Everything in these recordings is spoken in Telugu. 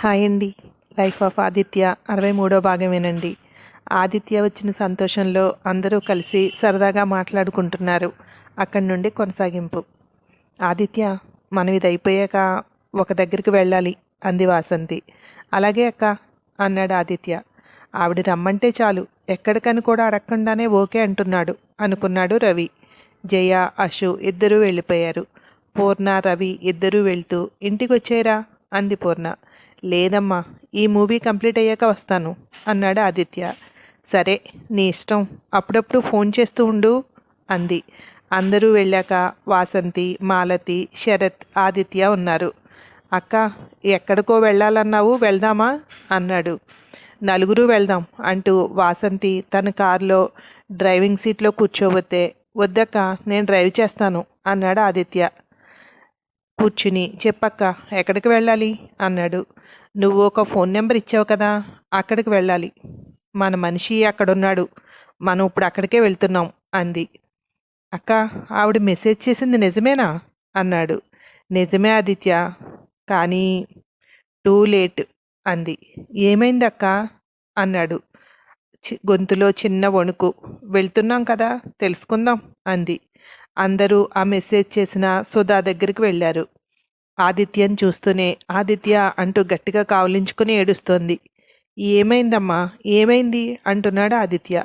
హాయ్ అండి. లైఫ్ ఆఫ్ ఆదిత్య అరవై మూడో భాగమేనండి. ఆదిత్య వచ్చిన సంతోషంలో అందరూ కలిసి సరదాగా మాట్లాడుకుంటున్నారు. అక్కడి నుండి కొనసాగింపు. ఆదిత్య మనం ఇది అయిపోయాక ఒక దగ్గరికి వెళ్ళాలి అంది వాసంతి. అలాగే అక్క అన్నాడు ఆదిత్య. ఆవిడ రమ్మంటే చాలు ఎక్కడికని కూడా అడగకుండానే ఓకే అంటున్నాడు అనుకున్నాడు రవి. జయ అశు ఇద్దరూ వెళ్ళిపోయారు. పూర్ణ రవి ఇద్దరూ వెళ్తూ ఇంటికి వచ్చేరా అంది పూర్ణ. లేదమ్మా ఈ మూవీ కంప్లీట్ అయ్యాక వస్తాను అన్నాడు ఆదిత్య. సరే నీ ఇష్టం. అప్పుడప్పుడు ఫోన్ చేస్తూ ఉండు అంది. అందరూ వెళ్ళాక వాసంతి మాలతి శరత్ ఆదిత్య ఉన్నారు. అక్క ఎక్కడికో వెళ్ళాలన్నావు వెళ్దామా? అన్నాడు. నలుగురు వెళ్దాం అంటూ వాసంతి తన కారులో డ్రైవింగ్ సీట్లో కూర్చోబోతే వద్దక్క నేను డ్రైవ్ చేస్తాను అన్నాడు ఆదిత్య. కూర్చుని చెప్పక్క ఎక్కడికి వెళ్ళాలి? అన్నాడు. నువ్వు ఒక ఫోన్ నెంబర్ ఇచ్చావు కదా అక్కడికి వెళ్ళాలి. మన మనిషి అక్కడున్నాడు. మనం ఇప్పుడు అక్కడికే వెళ్తున్నాం అంది. అక్క ఆవిడ మెసేజ్ చేసింది నిజమేనా? అన్నాడు. నిజమే ఆదిత్య. కానీ టూ లేట్ అంది. ఏమైంది అక్క అన్నాడు. చి- గొంతులో చిన్న వణుకు. వెళ్తున్నాం కదా తెలుసుకుందాం అంది. అందరూ ఆ మెసేజ్ చేసిన సుధా దగ్గరికి వెళ్ళారు. ఆదిత్యని చూస్తూనే ఆదిత్య అంటూ గట్టిగా కావలించుకుని ఏడుస్తోంది. ఏమైందమ్మా? ఏమైంది? అంటున్నాడు ఆదిత్య.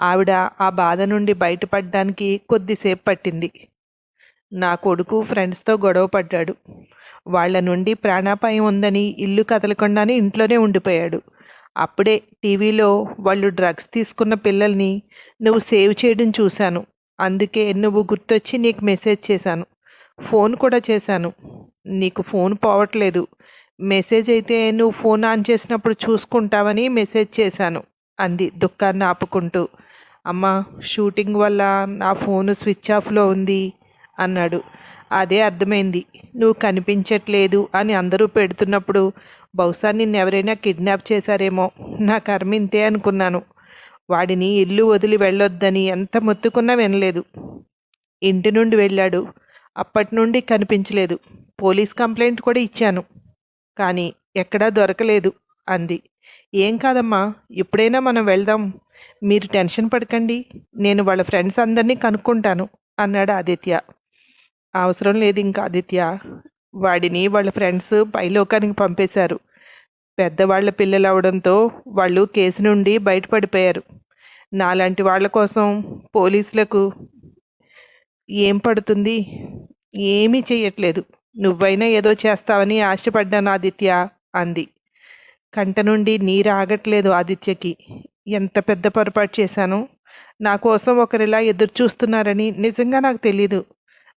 ఆవిడ ఆ బాధ నుండి బయటపడడానికి కొద్దిసేపు పట్టింది. నా కొడుకు ఫ్రెండ్స్తో గొడవ పడ్డాడు. వాళ్ళ నుండి ప్రాణాపాయం ఉందని ఇల్లు కదలకుండానే ఇంట్లోనే ఉండిపోయాడు. అప్పుడే టీవీలో వాళ్ళు డ్రగ్స్ తీసుకున్న పిల్లల్ని నువ్వు సేవ్ చేయడం చూశాను. అందుకే నువ్వు గుర్తొచ్చి నీకు మెసేజ్ చేశాను. ఫోన్ కూడా చేశాను. నీకు ఫోన్ పోవట్లేదు. మెసేజ్ అయితే నువ్వు ఫోన్ ఆన్ చేసినప్పుడు చూసుకుంటావని మెసేజ్ చేశాను అంది దుఃఖాన్ని ఆపుకుంటూ. అమ్మా షూటింగ్ వల్ల నా ఫోను స్విచ్ ఆఫ్లో ఉంది అన్నాడు. అదే అర్థమైంది. నువ్వు కనిపించట్లేదు అని అందరూ పెడుతున్నప్పుడు బహుశా నిన్ను ఎవరైనా కిడ్నాప్ చేశారేమో. నా కర్మ ఇంతే అనుకున్నాను. వాడిని ఇల్లు వదిలి వెళ్ళొద్దని ఎంత మొత్తుకున్నా వినలేదు. ఇంటి నుండి వెళ్ళాడు. అప్పటి నుండి కనిపించలేదు. పోలీస్ కంప్లైంట్ కూడా ఇచ్చాను. కానీ ఎక్కడా దొరకలేదు అంది. ఏం కాదమ్మా ఇప్పుడైనా మనం వెళ్దాం. మీరు టెన్షన్ పడకండి. నేను వాళ్ళ ఫ్రెండ్స్ అందరినీ కనుక్కుంటాను అన్నాడు ఆదిత్య. అవసరం లేదు ఇంకా ఆదిత్య. వాడిని వాళ్ళ ఫ్రెండ్స్ పైలోకానికి పంపేశారు. పెద్దవాళ్ళ పిల్లలు అవడంతో వాళ్ళు కేసు నుండి బయటపడిపోయారు. నాలాంటి వాళ్ళ కోసం పోలీసులకు ఏం పడుతుంది? ఏమీ చెయ్యట్లేదు. నువ్వైనా ఏదో చేస్తావని ఆశపడ్డాను ఆదిత్య అంది. కంట నుండి నీరు ఆగట్లేదు ఆదిత్యకి. ఎంత పెద్ద పొరపాటు చేశాను? నా కోసం ఒకరిలా ఎదురు చూస్తున్నారని నిజంగా నాకు తెలీదు.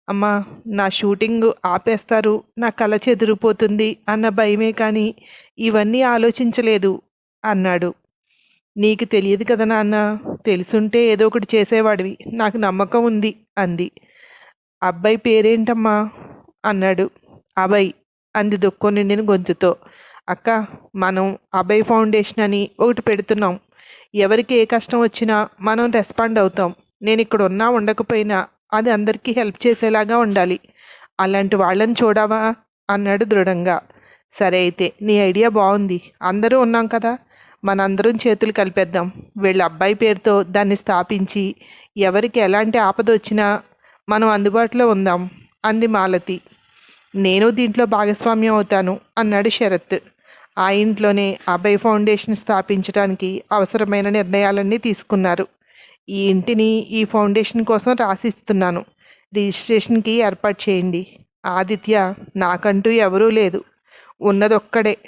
అమ్మా నా షూటింగ్ ఆపేస్తారు. నా కళ చెదిరిపోతుంది అన్న భయమే కానీ ఇవన్నీ ఆలోచించలేదు అన్నాడు. నీకు తెలియదు కదా నాన్న తెలుసుంటే ఏదో ఒకటి చేసేవాడివి. నాకు నమ్మకం ఉంది అంది. అబ్బాయి పేరేంటమ్మా? అన్నాడు. అభయ్ అంది దుఃఖం నిండిన గొంతుతో. అక్క మనం అభయ్ ఫౌండేషన్ అని ఒకటి పెడుతున్నాం. ఎవరికి ఏ కష్టం వచ్చినా మనం రెస్పాండ్ అవుతాం. నేను ఇక్కడ ఉన్నా ఉండకపోయినా అది అందరికీ హెల్ప్ చేసేలాగా ఉండాలి. అలాంటి వాళ్ళని చూడావా? అన్నాడు దృఢంగా. సరే అయితే నీ ఐడియా బాగుంది. అందరూ ఉన్నాం కదా. మనందరం చేతులు కలిపేద్దాం. వీళ్ళ అబ్బాయి పేరుతో దాన్ని స్థాపించి ఎవరికి ఎలాంటి ఆపద వచ్చినా మనం అందుబాటులో ఉందాం. అంది మాలతి. నేను దీంట్లో భాగస్వామ్యం అవుతాను అన్నాడు శరత్. ఆ ఇంట్లోనే అభయ్ ఫౌండేషన్ స్థాపించడానికి అవసరమైన నిర్ణయాలన్నీ తీసుకున్నారు. ఈ ఇంటిని ఈ ఫౌండేషన్ కోసం రాసిస్తున్నాను. రిజిస్ట్రేషన్కి ఏర్పాటు చేయండి. ఆదిత్య నాకంటూ ఎవరూ లేదు. ఉన్నదొక్కడే.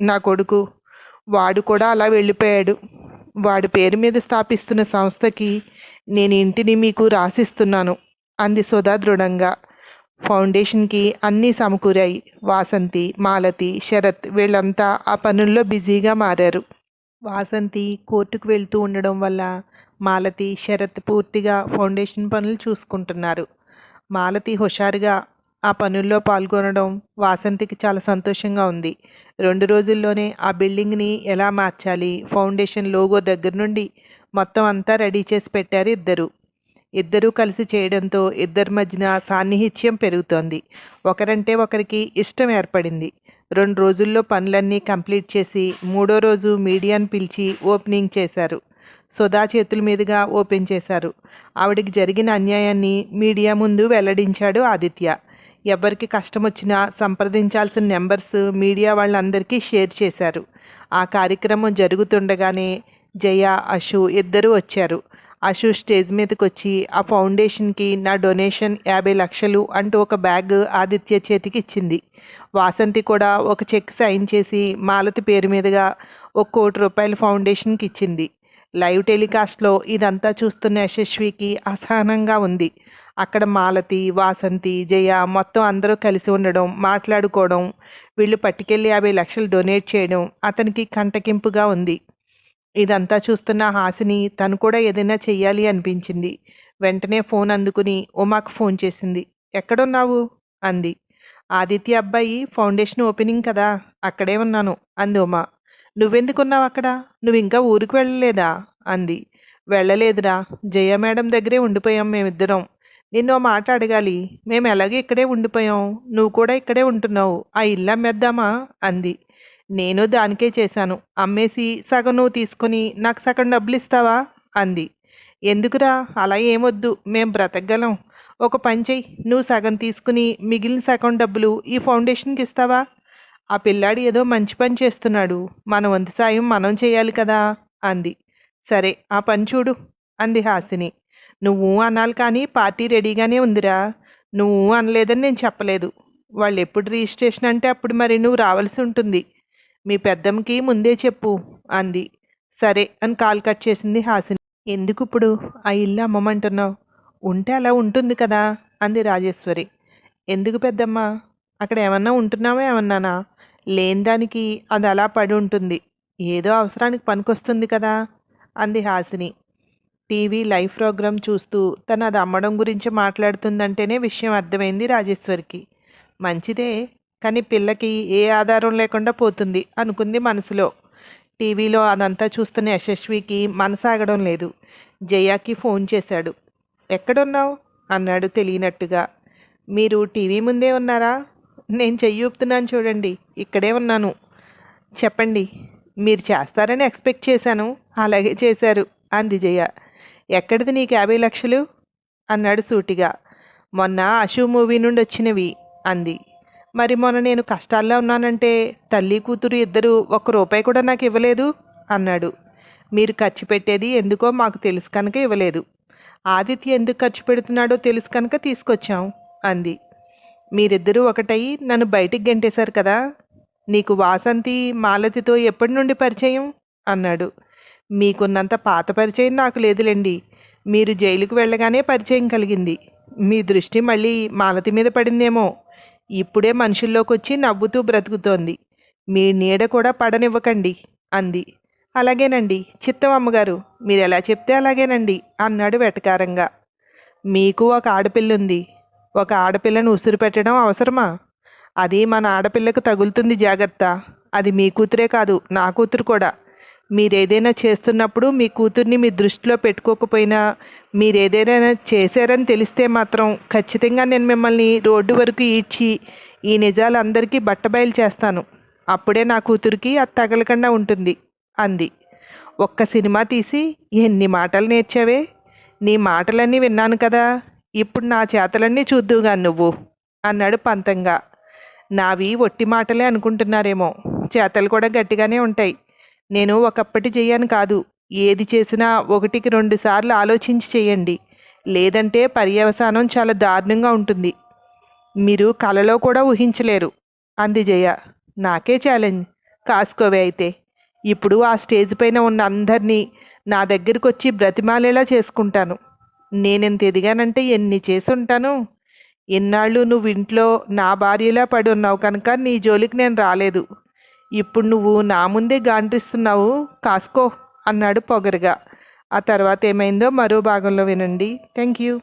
నా కొడుకు వాడు కూడా అలా వెళ్ళిపోయాడు. వాడి పేరు మీద స్థాపిస్తున్న సంస్థకి నేను ఇంటిని మీకు రాసిస్తున్నాను అంది సుధా దృఢంగా. ఫౌండేషన్కి అన్నీ సమకూరాయి. వాసంతి మాలతి శరత్ వీళ్ళంతా ఆ పనుల్లో బిజీగా మారారు. వాసంతి కోర్టుకు వెళ్తూ ఉండడం వల్ల మాలతి శరత్ పూర్తిగా ఫౌండేషన్ పనులు చూసుకుంటున్నారు. మాలతి హుషారుగా ఆ పనుల్లో పాల్గొనడం వాసంతికి చాలా సంతోషంగా ఉంది. రెండు రోజుల్లోనే ఆ బిల్డింగ్ని ఎలా మార్చాలి? ఫౌండేషన్ లోగో దగ్గర నుండి మొత్తం అంతా రెడీ చేసి పెట్టారు ఇద్దరు. ఇద్దరూ కలిసి చేయడంతో ఇద్దరి మధ్యన సాన్నిహిత్యం పెరుగుతోంది. ఒకరంటే ఒకరికి ఇష్టం ఏర్పడింది. రెండు రోజుల్లో పనులన్నీ కంప్లీట్ చేసి మూడో రోజు మీడియాను పిలిచి ఓపెనింగ్ చేశారు. సుధా చేతుల మీదుగా ఓపెన్ చేశారు. ఆవిడికి జరిగిన అన్యాయాన్ని మీడియా ముందు వెల్లడించాడు ఆదిత్య. ఎవరికి కష్టం వచ్చినా సంప్రదించాల్సిన నెంబర్స్ మీడియా వాళ్ళందరికీ షేర్ చేశారు. ఆ కార్యక్రమం జరుగుతుండగానే జయ అషు ఇద్దరూ వచ్చారు. అషు స్టేజ్ మీదకి వచ్చి ఆ ఫౌండేషన్కి నా డొనేషన్ యాభై లక్షలు అంటూ ఒక బ్యాగ్ ఆదిత్య చేతికి ఇచ్చింది వాసంతి కూడా ఒక చెక్ సైన్ చేసి మాలతి పేరు మీదుగా ఒక కోటి రూపాయల ఫౌండేషన్కి ఇచ్చింది లైవ్ టెలికాస్ట్లో ఇదంతా చూస్తున్న యశస్వికి అసహనంగా ఉంది. అక్కడ మాలతి వాసంతి జయ మొత్తం అందరూ కలిసి ఉండడం మాట్లాడుకోవడం వీళ్ళు పట్టుకెళ్ళి యాభై లక్షలు డొనేట్ చేయడం అతనికి కంటకింపుగా ఉంది. ఇదంతా చూస్తున్న హాసిని తను కూడా ఏదైనా చెయ్యాలి అనిపించింది. వెంటనే ఫోన్ అందుకుని ఉమాకు ఫోన్ చేసింది. ఎక్కడున్నావు? అంది. ఆదిత్య అబ్బాయి ఫౌండేషన్ ఓపెనింగ్ కదా అక్కడే ఉన్నాను అంది ఉమా. నువ్వెందుకున్నావు అక్కడ? నువ్వు ఇంకా ఊరికి వెళ్ళలేదా? అంది. వెళ్ళలేదురా జయ మేడం దగ్గరే ఉండిపోయాం మేమిద్దరం. నిన్నో మాట అడగాలి మేము ఎలాగే ఇక్కడే ఉండిపోయాం నువ్వు కూడా ఇక్కడే ఉంటున్నావు ఆ ఇల్లు అమ్మేద్దామా? అంది. నేను దానికే చేశాను అమ్మేసి సగం నువ్వు తీసుకొని నాకు సగం డబ్బులు ఇస్తావా అంది. ఎందుకురా అలా ఏమొద్దు మేం బ్రతకగలం. ఒక పని చెయ్యి నువ్వు సగం తీసుకుని మిగిలిన సగం డబ్బులు ఈ ఫౌండేషన్కి ఇస్తావా? ఆ పిల్లాడు ఏదో మంచి పని చేస్తున్నాడు మన వంతు సాయం మనం చేయాలి కదా? అంది. సరే ఆ పని చూడు అంది హాసిని. నువ్వు అనాలి కానీ పార్టీ రెడీగానే ఉందిరా. నువ్వు అనలేదని నేను చెప్పలేదు. వాళ్ళు ఎప్పుడు రిజిస్ట్రేషన్ అంటే అప్పుడు మరి నువ్వు రావాల్సి ఉంటుంది. మీ పెద్దమ్మకి ముందే చెప్పు అంది. సరే అని కాల్ కట్ చేసింది హాసిని. ఎందుకు ఇప్పుడు? ఆ ఇల్లు అమ్మమంటున్నావు. ఉంటే అలా ఉంటుంది కదా? అంది రాజేశ్వరి. ఎందుకు పెద్దమ్మ? అక్కడ ఏమన్నా ఉంటున్నావా ఏమన్నానా? లేని దానికి అది అలా పడి ఉంటుంది. ఏదో అవసరానికి పనికొస్తుంది కదా? అంది హాసిని. టీవీ లైవ్ ప్రోగ్రాం చూస్తూ తను అది అమ్మడం గురించి మాట్లాడుతుందంటేనే విషయం అర్థమైంది రాజేశ్వరికి. మంచిదే కానీ పిల్లకి ఏ ఆధారం లేకుండా పోతుంది అనుకుంది మనసులో. టీవీలో అదంతా చూస్తున్న యశస్వికి మనసాగడం లేదు. జయాకి ఫోన్ చేశాడు. ఎక్కడున్నావు? అన్నాడు తెలియనట్టుగా. మీరు టీవీ ముందే ఉన్నారా? నేను చెయ్యూపుతున్నాను చూడండి ఇక్కడే ఉన్నాను. చెప్పండి మీరు చేస్తారని ఎక్స్పెక్ట్ చేశాను అలాగే చేశారు అంది జయ. ఎక్కడిది నీకు యాభై లక్షలు? అన్నాడు సూటిగా. మొన్న అశు మూవీ నుండి వచ్చినవి అంది. మరి మొన్న నేను కష్టాల్లో ఉన్నానంటే తల్లి కూతురు ఇద్దరు ఒక్క రూపాయి కూడా నాకు ఇవ్వలేదు? అన్నాడు. మీరు ఖర్చు పెట్టేది ఎందుకో మాకు తెలుసు కనుక ఇవ్వలేదు. ఆదిత్య ఎందుకు ఖర్చు పెడుతున్నాడో తెలుసు కనుక తీసుకొచ్చాం అంది. మీరిద్దరూ ఒకటయి నన్ను బయటికి గెంటేశారు కదా? నీకు వాసంతి మాలతితో ఎప్పటి నుండి పరిచయం? అన్నాడు. మీకున్నంత పాత పరిచయం నాకు లేదులేండి. మీరు జైలుకు వెళ్ళగానే పరిచయం కలిగింది. మీ దృష్టి మళ్ళీ మాలతి మీద పడిందేమో. ఇప్పుడే మనుషుల్లోకి వచ్చి నవ్వుతూ బ్రతుకుతోంది. మీ నీడ కూడా పడనివ్వకండి అంది. అలాగేనండి చిత్తం అమ్మగారు మీరు ఎలా చెప్తే అలాగేనండి అన్నాడు వెటకారంగా. మీకు ఒక ఆడపిల్లుంది. ఒక ఆడపిల్లను ఉసురు పెట్టడం అవసరమా? అది మన ఆడపిల్లకు తగులుతుంది జాగ్రత్త. అది మీ కూతురే కాదు నా కూతురు కూడా. మీరేదైనా చేస్తున్నప్పుడు మీ కూతుర్ని మీ దృష్టిలో పెట్టుకోకపోయినా మీరేదైనా చేశారని తెలిస్తే మాత్రం ఖచ్చితంగా నేను మిమ్మల్ని రోడ్డు వరకు ఈడ్చి ఈ నిజాలు అందరికీ బట్టబయలు చేస్తాను. అప్పుడే నా కూతురికి అది తగలకుండా ఉంటుంది అంది. ఒక్క సినిమా తీసి ఎన్ని మాటలు నేర్చావే? నీ మాటలన్నీ విన్నాను కదా ఇప్పుడు నా చేతలన్నీ చూద్దుగా నువ్వు అన్నాడు పంతంగా. నావి ఒట్టి మాటలే అనుకుంటున్నారేమో చేతలు కూడా గట్టిగానే ఉంటాయి. నేను ఒకప్పటి చేయను కాదు. ఏది చేసినా ఒకటికి రెండు సార్లు ఆలోచించి చేయండి లేదంటే పర్యవసానం చాలా దారుణంగా ఉంటుంది. మీరు కలలో కూడా ఊహించలేరు. అంది జయ. నాకే ఛాలెంజ్ కాసుకోవే అయితే. ఇప్పుడు ఆ స్టేజ్ పైన ఉన్న అందరినీ నా దగ్గరికి వచ్చి బ్రతిమాలేలా చేసుకుంటాను. నేనెంత ఎదిగానంటే ఎన్ని చేసి ఉంటాను ఎన్నాళ్ళు నువ్వు ఇంట్లో నా భార్యలా పడి ఉన్నావు కనుక నీ జోలికి నేను రాలేదు. ఇప్పుడు నువ్వు నా ముందే గాండ్రిస్తున్నావు కాసుకో అన్నాడు పొగరుగా. ఆ తర్వాత ఏమైందో మరో భాగంలో వినండి. Thank you.